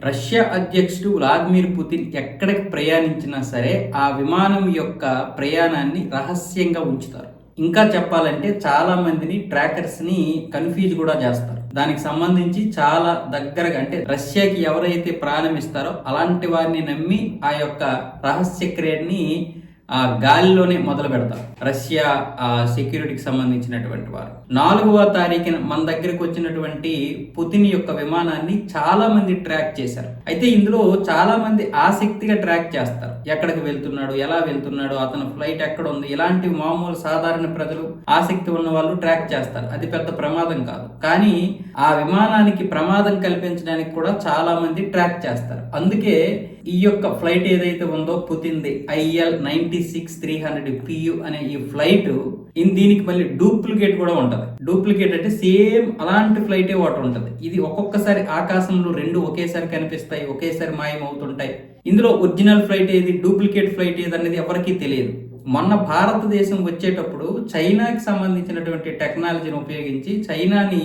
Russia అధ్యక్షుడు Vladimir Putin ఎక్కడికి ప్రయాణించినా సరే ఆ విమానం యొక్క ప్రయాణాన్ని రహస్యంగా ఉంచుతారు. ఇంకా చెప్పాలంటే చాలా మందిని ట్రాకర్స్ని కన్ఫ్యూజ్ కూడా చేస్తారు. దానికి సంబంధించి చాలా దగ్గరగా అంటే రష్యాకి ఎవరైతే ప్రాణం ఇస్తారో అలాంటి వారిని నమ్మి ఆ యొక్క రహస్య క్రియని ఆ గాలిలోనే మొదలు పెడతారు. రష్యా ఆ సెక్యూరిటీకి సంబంధించినటువంటి వారు. నాలుగవ తారీఖున మన దగ్గరకు వచ్చినటువంటి పుతిన్ యొక్క విమానాన్ని చాలా మంది ట్రాక్ చేశారు. అయితే ఇందులో చాలా మంది ఆసక్తిగా ట్రాక్ చేస్తారు. ఎక్కడికి వెళ్తున్నాడు ఎలా వెళ్తున్నాడు అతను ఫ్లైట్ ఎక్కడ ఉంది ఇలాంటి మామూలు సాధారణ ప్రజలు ఆసక్తి ఉన్న వాళ్ళు ట్రాక్ చేస్తారు. అది పెద్ద ప్రమాదం కాదు. కానీ ఆ విమానానికి ప్రమాదం కల్పించడానికి కూడా చాలా మంది ట్రాక్ చేస్తారు. అందుకే ఈ యొక్క ఫ్లైట్ ఏదైతే ఉందో పుతింది IL ninety six three hundred P U ఈ ఫ్లైట్ ఇన్ దీనికి మళ్ళీ డూప్లికేట్ కూడా ఉంటది. డూప్లికేట్ అంటే సేమ్ అలాంటి ఫ్లైటే ఒకటి ఉంటది. ఇది ఒక్కొక్కసారి ఆకాశంలో రెండు ఒకేసారి కనిపిస్తాయి ఒకేసారి మాయం అవుతుంటాయి ఇందులో ఒరిజినల్ ఫ్లైట్ ఏది డూప్లికేట్ ఫ్లైట్ ఏది అనేది ఎవరికీ తెలియదు. మొన్న భారతదేశం వచ్చేటప్పుడు చైనాకి సంబంధించినటువంటి టెక్నాలజీని ఉపయోగించి చైనాని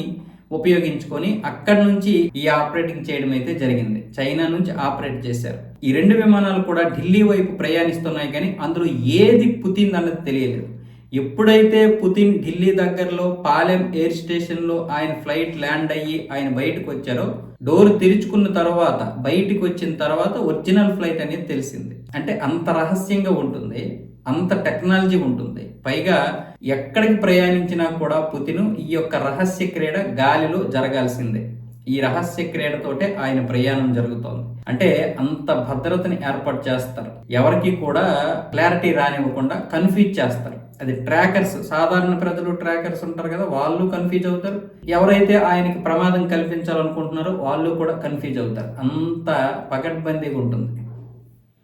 ఉపయోగించుకొని అక్కడి నుంచి ఈ ఆపరేటింగ్ చేయడం అయితే జరిగింది. చైనా నుంచి ఆపరేట్ చేశారు. ఈ రెండు విమానాలు కూడా ఢిల్లీ వైపు ప్రయాణిస్తున్నాయి కానీ అందులో ఏది పుతిన్ అన్నది తెలియలేదు. ఎప్పుడైతే పుతిన్ ఢిల్లీ దగ్గరలో పాలెం ఎయిర్ స్టేషన్లో ఆయన ఫ్లైట్ ల్యాండ్ అయ్యి ఆయన బయటకు వచ్చారో డోర్ తెరుచుకున్న తర్వాత బయటికి వచ్చిన తర్వాత ఒరిజినల్ ఫ్లైట్ అనేది తెలిసింది. అంటే అంత రహస్యంగా ఉంటుంది. అంత టెక్నాలజీ ఉంటుంది. పైగా ఎక్కడికి ప్రయాణించినా కూడా పుతిను ఈ యొక్క రహస్య క్రీడ గాలిలో జరగాల్సిందే. ఈ రహస్య క్రీడతోటే ఆయన ప్రయాణం జరుగుతోంది. అంటే అంత భద్రతని ఏర్పాటు చేస్తారు. ఎవరికి కూడా క్లారిటీ రానివ్వకుండా కన్ఫ్యూజ్ చేస్తారు. అది ట్రాకర్స్ సాధారణ ప్రజలు ట్రాకర్స్ ఉంటారు కదా వాళ్ళు కన్ఫ్యూజ్ అవుతారు. ఎవరైతే ఆయనకి ప్రమాదం కల్పించాలనుకుంటున్నారో వాళ్ళు కూడా కన్ఫ్యూజ్ అవుతారు. అంత పకడ్బందీగా ఉంటుంది.